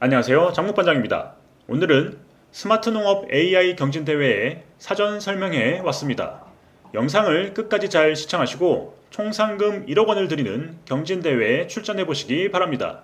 안녕하세요. 장목반장입니다. 오늘은 스마트 농업 AI 경진대회의 사전 설명회 왔습니다. 영상을 끝까지 잘 시청하시고 총 상금 1억 원을 드리는 경진대회에 출전해 보시기 바랍니다.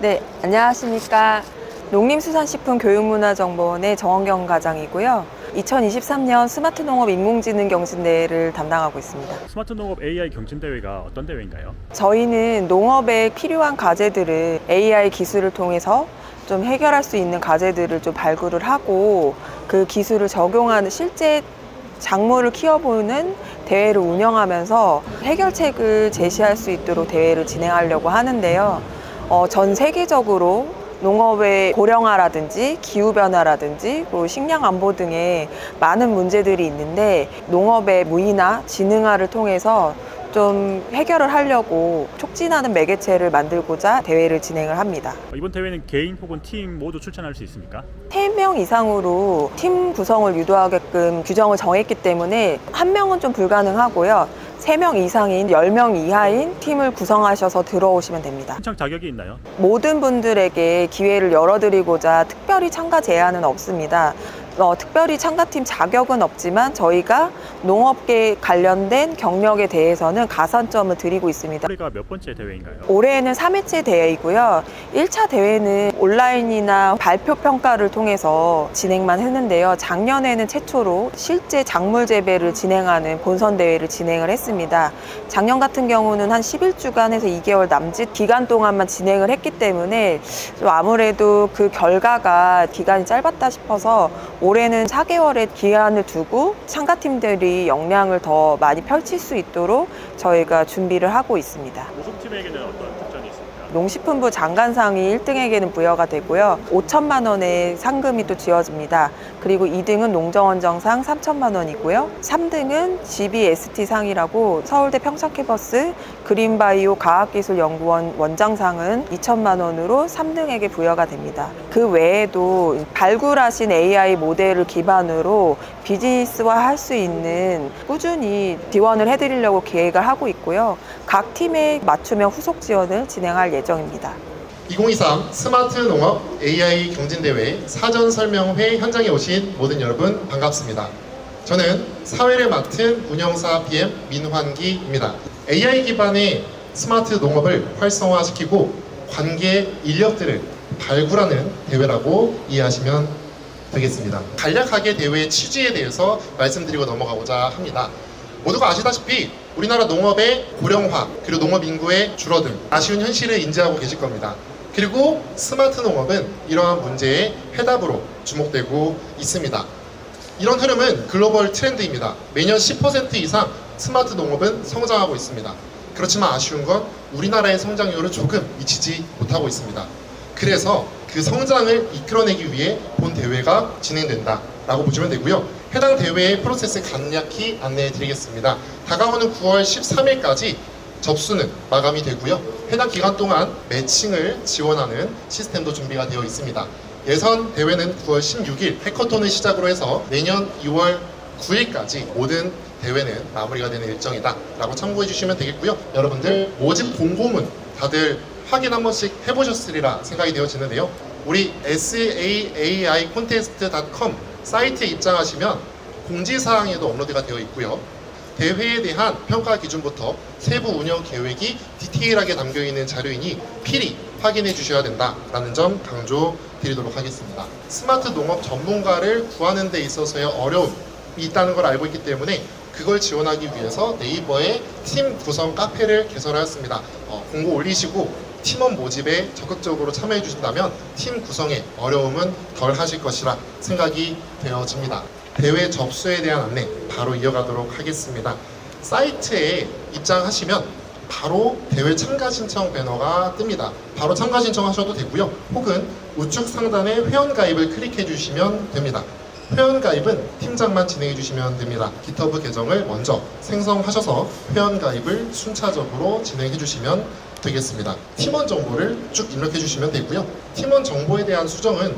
네, 안녕하십니까. 농림수산식품교육문화정보원의 정원경 과장이고요. 2023년 스마트 농업 인공지능 경진대회를 담당하고 있습니다. 스마트 농업 AI 경진대회가 어떤 대회인가요? 저희는 농업에 필요한 과제들을 AI 기술을 통해서 좀 해결할 수 있는 과제들을 좀 발굴을 하고 그 기술을 적용하는 실제 작물을 키워보는 대회를 운영하면서 해결책을 제시할 수 있도록 대회를 진행하려고 하는데요. 어, 전 세계적으로 농업의 고령화라든지 기후변화라든지 뭐 식량 안보 등의 많은 문제들이 있는데 농업의 무인화, 지능화를 통해서 좀 해결을 하려고 촉진하는 매개체를 만들고자 대회를 진행을 합니다. 이번 대회는 개인 혹은 팀 모두 출전할 수 있습니까? 3명 이상으로 팀 구성을 유도하게끔 규정을 정했기 때문에 한 명은 좀 불가능하고요. 3명 이상인 10명 이하인 팀을 구성하셔서 들어오시면 됩니다. 신청 자격이 있나요? 모든 분들에게 기회를 열어드리고자 특별히 참가 제한은 없습니다. 어, 특별히 참가팀 자격은 없지만 저희가 농업계 관련된 경력에 대해서는 가산점을 드리고 있습니다. 올해가 몇 번째 대회인가요? 올해는 3회째 대회이고요. 1차 대회는 온라인이나 발표 평가를 통해서 진행만 했는데요. 작년에는 최초로 실제 작물 재배를 진행하는 본선 대회를 진행을 했습니다. 작년 같은 경우는 한 11주간에서 2개월 남짓 기간 동안만 진행을 했기 때문에 좀 아무래도 그 결과가 기간이 짧았다 싶어서 올해는 4개월의 기한을 두고 참가팀들이 역량을 더 많이 펼칠 수 있도록 저희가 준비를 하고 있습니다. 우승팀에게는 어떤? 농식품부 장관상이 1등에게는 부여가 되고요. 5천만 원의 상금이 또 지어집니다. 그리고 2등은 농정원정상 3천만 원이고요. 3등은 GBST 상이라고 서울대 평창캐버스 그린바이오 과학기술연구원 원장상은 2천만 원으로 3등에게 부여가 됩니다. 그 외에도 발굴하신 AI 모델을 기반으로 비즈니스화 할 수 있는 꾸준히 지원을 해드리려고 계획을 하고 있고요. 각 팀에 맞춤형 후속 지원을 진행할 예정입니다. 2023 스마트 농업 AI 경진대회 사전 설명회 현장에 오신 모든 여러분 반갑습니다. 저는 사회를 맡은 운영사 PM 민환기입니다. AI 기반의 스마트 농업을 활성화시키고 관계 인력들을 발굴하는 대회라고 이해하시면 되겠습니다. 간략하게 대회의 취지에 대해서 말씀드리고 넘어가고자 합니다. 모두가 아시다시피 우리나라 농업의 고령화 그리고 농업 인구의 줄어듦 아쉬운 현실을 인지하고 계실 겁니다. 그리고 스마트 농업은 이러한 문제의 해답으로 주목되고 있습니다. 이런 흐름은 글로벌 트렌드입니다. 매년 10% 이상 스마트 농업은 성장하고 있습니다. 그렇지만 아쉬운 건 우리나라의 성장률은 조금 미치지 못하고 있습니다. 그래서 그 성장을 이끌어내기 위해 본 대회가 진행된다라고 보시면 되고요. 해당 대회의 프로세스 간략히 안내해 드리겠습니다. 다가오는 9월 13일까지 접수는 마감이 되고요. 해당 기간 동안 매칭을 지원하는 시스템도 준비가 되어 있습니다. 예선 대회는 9월 16일 해커톤을 시작으로 해서 내년 2월 9일까지 모든 대회는 마무리가 되는 일정이다 라고 참고해 주시면 되겠고요. 여러분들 모집 공고문 다들 확인 한 번씩 해보셨으리라 생각이 되어지는데요. 우리 saaicontest.com 사이트에 입장하시면 공지사항에도 업로드가 되어 있고요. 대회에 대한 평가 기준부터 세부 운영 계획이 디테일하게 담겨 있는 자료이니 필히 확인해 주셔야 된다라는 점 강조 드리도록 하겠습니다. 스마트 농업 전문가를 구하는 데 있어서의 어려움이 있다는 걸 알고 있기 때문에 그걸 지원하기 위해서 네이버에 팀 구성 카페를 개설하였습니다. 어, 공고 올리시고 팀원 모집에 적극적으로 참여해 주신다면 팀 구성에 어려움은 덜 하실 것이라 생각이 되어집니다. 대회 접수에 대한 안내 바로 이어가도록 하겠습니다. 사이트에 입장하시면 바로 대회 참가 신청 배너가 뜹니다. 바로 참가 신청하셔도 되고요. 혹은 우측 상단에 회원 가입을 클릭해 주시면 됩니다. 회원 가입은 팀장만 진행해 주시면 됩니다. 기터브 계정을 먼저 생성하셔서 회원 가입을 순차적으로 진행해 주시면 되겠습니다. 팀원 정보를 쭉 입력해 주시면 되고요. 팀원 정보에 대한 수정은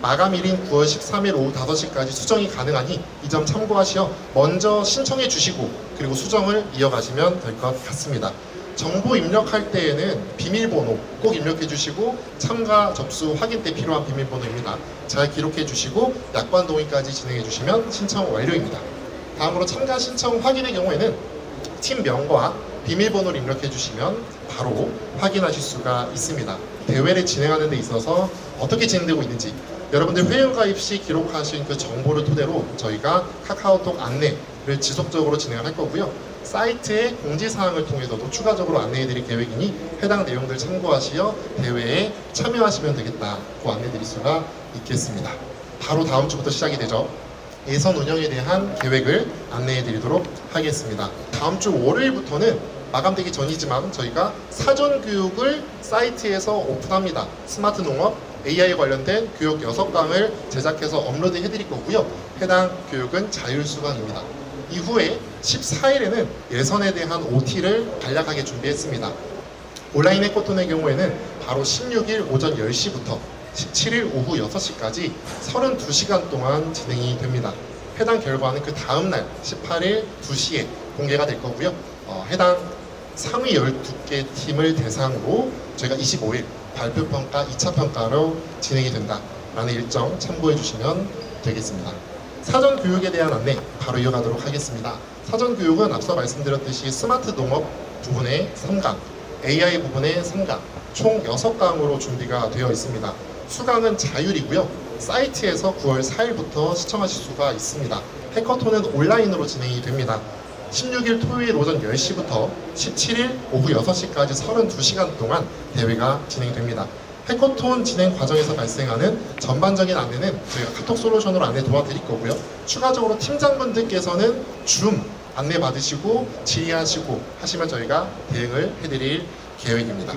마감일인 9월 13일 오후 5시까지 수정이 가능하니 이 점 참고하시어 먼저 신청해 주시고 그리고 수정을 이어가시면 될 것 같습니다. 정보 입력할 때에는 비밀번호 꼭 입력해 주시고 참가 접수 확인 때 필요한 비밀번호입니다. 잘 기록해 주시고 약관 동의까지 진행해 주시면 신청 완료입니다. 다음으로 참가 신청 확인의 경우에는 팀명과 비밀번호를 입력해 주시면 바로 확인하실 수가 있습니다. 대회를 진행하는 데 있어서 어떻게 진행되고 있는지 여러분들 회원 가입 시 기록하신 그 정보를 토대로 저희가 카카오톡 안내를 지속적으로 진행할 거고요. 사이트의 공지사항을 통해서도 추가적으로 안내해 드릴 계획이니 해당 내용들 참고하시어 대회에 참여하시면 되겠다고 안내 드릴 수가 있겠습니다. 바로 다음 주부터 시작이 되죠. 예선 운영에 대한 계획을 안내해 드리도록 하겠습니다. 다음 주 월요일부터는 마감되기 전이지만 저희가 사전 교육을 사이트에서 오픈합니다. 스마트 농업 AI 관련된 교육 6강을 제작해서 업로드 해드릴 거고요. 해당 교육은 자율수강입니다. 이후에 14일에는 예선에 대한 OT를 간략하게 준비했습니다. 온라인 해코톤의 경우에는 바로 16일 오전 10시부터 17일 오후 6시까지 32시간 동안 진행이 됩니다. 해당 결과는 그 다음날 18일 2시에 공개가 될 거고요. 어, 해당 상위 12개 팀을 대상으로 저희가 25일 발표 평가 2차 평가로 진행이 된다라는 일정 참고해 주시면 되겠습니다. 사전 교육에 대한 안내 바로 이어가도록 하겠습니다. 사전 교육은 앞서 말씀드렸듯이 스마트 농업 부분의 3강, AI 부분의 3강, 총 6강으로 준비가 되어 있습니다. 수강은 자율이고요. 사이트에서 9월 4일부터 시청하실 수가 있습니다. 해커톤은 온라인으로 진행이 됩니다. 16일 토요일 오전 10시부터 17일 오후 6시까지 32시간 동안 대회가 진행됩니다. 해커톤 진행 과정에서 발생하는 전반적인 안내는 저희가 카톡 솔루션으로 안내 도와드릴 거고요. 추가적으로 팀장분들께서는 줌 안내 받으시고 질의하시고 하시면 저희가 대응을 해드릴 계획입니다.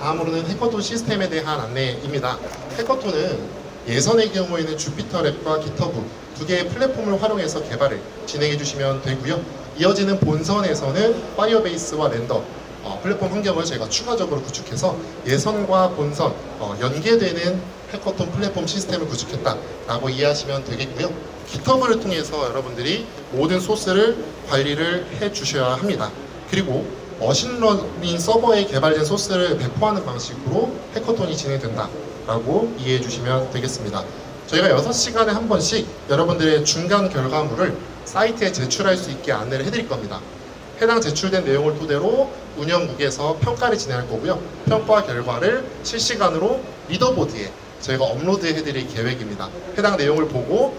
다음으로는 해커톤 시스템에 대한 안내입니다. 해커톤은 예선의 경우에는 주피터 랩과 기터브 두 개의 플랫폼을 활용해서 개발을 진행해 주시면 되고요. 이어지는 본선에서는 파이어베이스와 렌더 어, 플랫폼 환경을 저희가 추가적으로 구축해서 예선과 본선 어, 연계되는 해커톤 플랫폼 시스템을 구축했다라고 이해하시면 되겠고요. 기터브를 통해서 여러분들이 모든 소스를 관리를 해 주셔야 합니다. 그리고 머신러닝 서버에 개발된 소스를 배포하는 방식으로 해커톤이 진행된다 라고 이해해 주시면 되겠습니다. 저희가 6시간에 한 번씩 여러분들의 중간 결과물을 사이트에 제출할 수 있게 안내를 해드릴 겁니다. 해당 제출된 내용을 토대로 운영국에서 평가를 진행할 거고요. 평가 결과를 실시간으로 리더보드에 저희가 업로드 해드릴 계획입니다. 해당 내용을 보고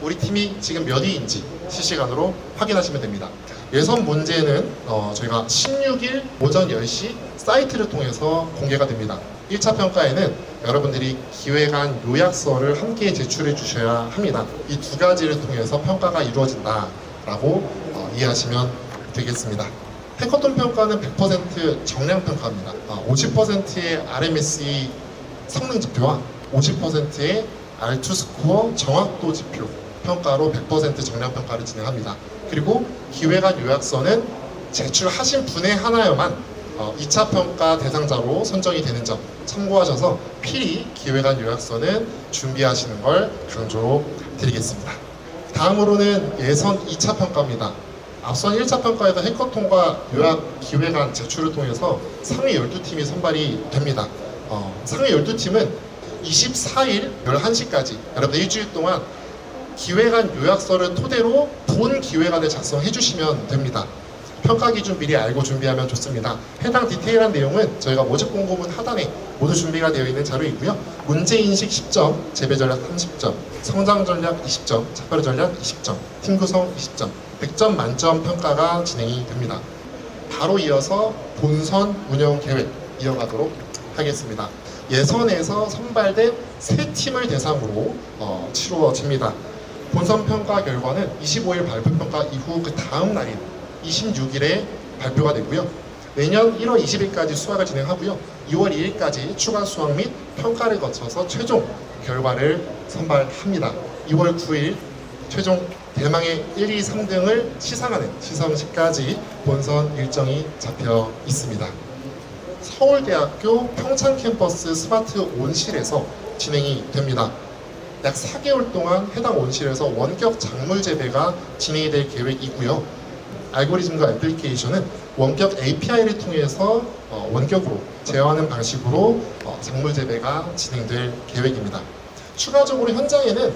우리 팀이 지금 몇 위인지 실시간으로 확인하시면 됩니다. 예선 문제는 어, 저희가 16일 오전 10시 사이트를 통해서 공개가 됩니다. 1차 평가에는 여러분들이 기획안 요약서를 함께 제출해 주셔야 합니다. 이 두 가지를 통해서 평가가 이루어진다라고 어, 이해하시면 되겠습니다. 해커톤 평가는 100% 정량 평가입니다. 50%의 RMSE 성능 지표와 50%의 R2 스코어 정확도 지표 평가로 100% 정량 평가를 진행합니다. 그리고 기획안 요약서는 제출하신 분의 하나여만 어, 2차 평가 대상자로 선정이 되는 점 참고하셔서 필히 기획안 요약서는 준비하시는 걸 강조드리겠습니다. 다음으로는 예선 2차 평가입니다. 앞선 1차 평가에서 해커톤과 요약 기획안 제출을 통해서 상위 12팀이 선발이 됩니다. 어, 상위 12팀은 24일 11시까지 여러분들 일주일 동안 기획안 요약서를 토대로 본 기획안을 작성해 주시면 됩니다. 평가 기준 미리 알고 준비하면 좋습니다. 해당 디테일한 내용은 저희가 모집 공고문 하단에 모두 준비가 되어 있는 자료이고요. 문제 인식 10점, 재배 전략 30점, 성장 전략 20점, 차별 전략 20점, 팀 구성 20점, 100점 만점 평가가 진행이 됩니다. 바로 이어서 본선 운영 계획 이어가도록 하겠습니다. 예선에서 선발된 세 팀을 대상으로 어, 치루어집니다. 본선 평가 결과는 25일 발표 평가 이후 그 다음 날인 26일에 발표가 되고요. 내년 1월 20일까지 수학을 진행하고요. 2월 2일까지 추가 수학 및 평가를 거쳐서 최종 결과를 선발합니다. 2월 9일 최종 대망의 1, 2, 3등을 시상하는 시상식까지 본선 일정이 잡혀 있습니다. 서울대학교 평창 캠퍼스 스마트 온실에서 진행이 됩니다. 약 4개월 동안 해당 온실에서 원격 작물 재배가 진행이 될 계획이고요. 알고리즘과 애플리케이션은 원격 API를 통해서 어, 원격으로 제어하는 방식으로 어, 작물 재배가 진행될 계획입니다. 추가적으로 현장에는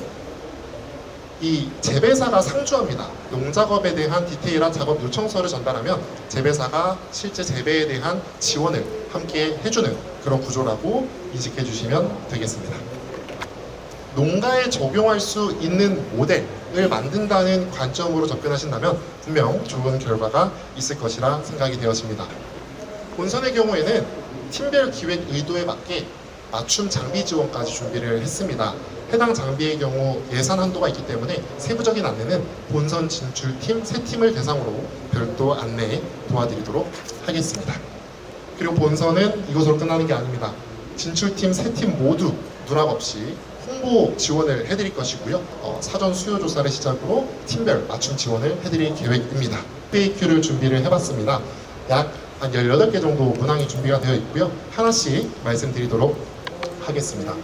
이 재배사가 상주합니다. 농작업에 대한 디테일한 작업 요청서를 전달하면 재배사가 실제 재배에 대한 지원을 함께 해주는 그런 구조라고 인식해 주시면 되겠습니다. 농가에 적용할 수 있는 모델 을 만든다는 관점으로 접근하신다면 분명 좋은 결과가 있을 것이라 생각이 되었습니다. 본선의 경우에는 팀별 기획 의도에 맞게 맞춤 장비 지원까지 준비를 했습니다. 해당 장비의 경우 예산 한도가 있기 때문에 세부적인 안내는 본선 진출팀 세 팀을 대상으로 별도 안내 도와드리도록 하겠습니다. 그리고 본선은 이것으로 끝나는 게 아닙니다. 진출팀 세팀 모두 누락 없이 홍보 지원을 해드릴 것이고요. 어, 사전 수요 조사를 시작으로 팀별 맞춤 지원을 해드릴 계획입니다. FAQ를 준비를 해봤습니다. 약 한 18개 정도 문항이 준비가 되어 있고요. 하나씩 말씀드리도록 하겠습니다.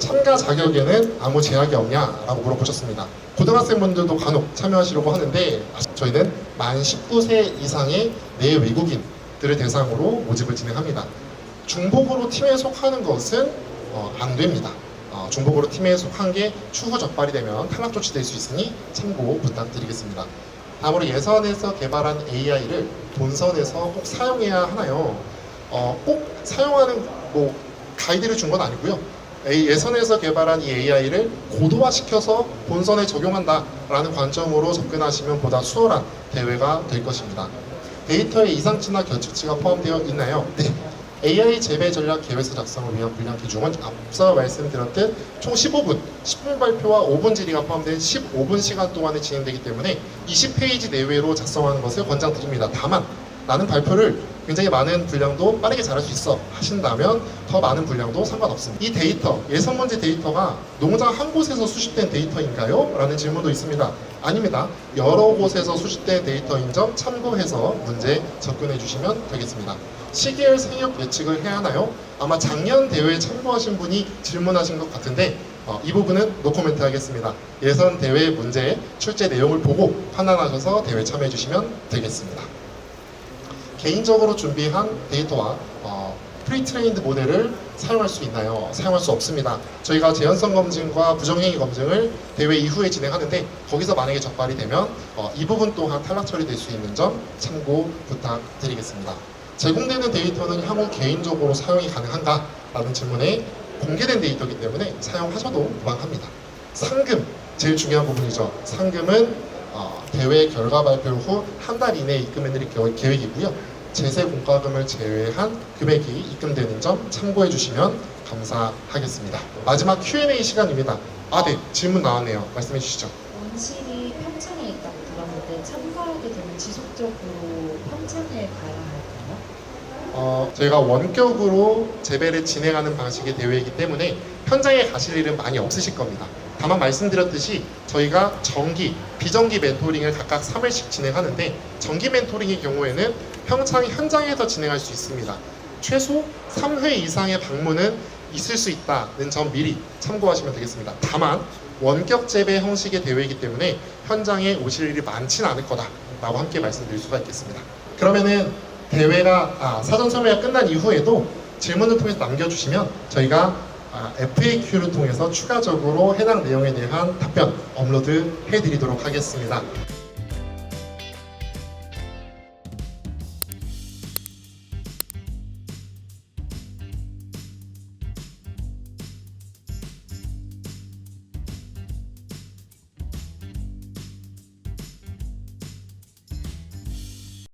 참가 자격에는 아무 제약이 없냐라고 물어보셨습니다. 고등학생분들도 간혹 참여하시려고 하는데 저희는 만 19세 이상의 내 외국인들을 대상으로 모집을 진행합니다. 중복으로 팀에 속하는 것은 어, 안 됩니다. 어, 중복으로 팀에 속한 게 추후 적발이 되면 탈락 조치될 수 있으니 참고 부탁드리겠습니다. 다음으로 예선에서 개발한 AI를 본선에서 꼭 사용해야 하나요? 어, 꼭 사용하는 뭐 가이드를 준 건 아니고요. 예선에서 개발한 이 AI를 고도화시켜서 본선에 적용한다라는 관점으로 접근하시면 보다 수월한 대회가 될 것입니다. 데이터의 이상치나 결측치가 포함되어 있나요? 네. AI 재배 전략 계획서 작성을 위한 분량 기준은 앞서 말씀드렸듯 총 15분, 10분 발표와 5분 질의가 포함된 15분 시간 동안에 진행되기 때문에 20페이지 내외로 작성하는 것을 권장드립니다. 다만 나는 발표를 굉장히 많은 분량도 빠르게 잘할 수 있어 하신다면 더 많은 분량도 상관없습니다. 이 데이터, 예선 문제 데이터가 농장 한 곳에서 수집된 데이터인가요? 라는 질문도 있습니다. 아닙니다. 여러 곳에서 수집된 데이터인 점 참고해서 문제 접근해 주시면 되겠습니다. 시계열 생육 예측을 해야 하나요? 아마 작년 대회에 참고하신 분이 질문하신 것 같은데 어, 이 부분은 노코멘트 하겠습니다. 예선 대회 문제 출제 내용을 보고 판단하셔서 대회 참여해 주시면 되겠습니다. 개인적으로 준비한 데이터와 어, 프리트레인드 모델을 사용할 수 있나요? 사용할 수 없습니다. 저희가 재현성 검증과 부정행위 검증을 대회 이후에 진행하는데 거기서 만약에 적발이 되면 어, 이 부분 또한 탈락 처리될 수 있는 점 참고 부탁드리겠습니다. 제공되는 데이터는 향후 개인적으로 사용이 가능한가? 라는 질문에 공개된 데이터이기 때문에 사용하셔도 무방합니다. 상금, 제일 중요한 부분이죠. 상금은 어, 대회 결과 발표 후 한 달 이내에 입금해드릴 겨- 계획이고요. 제세 공과금을 제외한 금액이 입금되는 점 참고해 주시면 감사하겠습니다. 마지막 Q&A 시간입니다. 아, 네. 질문 나왔네요. 말씀해 주시죠. 원실이 평창에 있다고 들었는데 참가하게 되면 지속적으로? 어, 저희가 원격으로 재배를 진행하는 방식의 대회이기 때문에 현장에 가실 일은 많이 없으실 겁니다. 다만 말씀드렸듯이 저희가 정기, 비정기 멘토링을 각각 3회씩 진행하는데 정기 멘토링의 경우에는 평창 현장에서 진행할 수 있습니다. 최소 3회 이상의 방문은 있을 수 있다는 점 미리 참고하시면 되겠습니다. 다만 원격 재배 형식의 대회이기 때문에 현장에 오실 일이 많지는 않을 거다라고 함께 말씀드릴 수가 있겠습니다. 그러면은 대회가 아, 사전 참여가 끝난 이후에도 질문을 통해서 남겨주시면 저희가 아, FAQ를 통해서 추가적으로 해당 내용에 대한 답변 업로드 해드리도록 하겠습니다.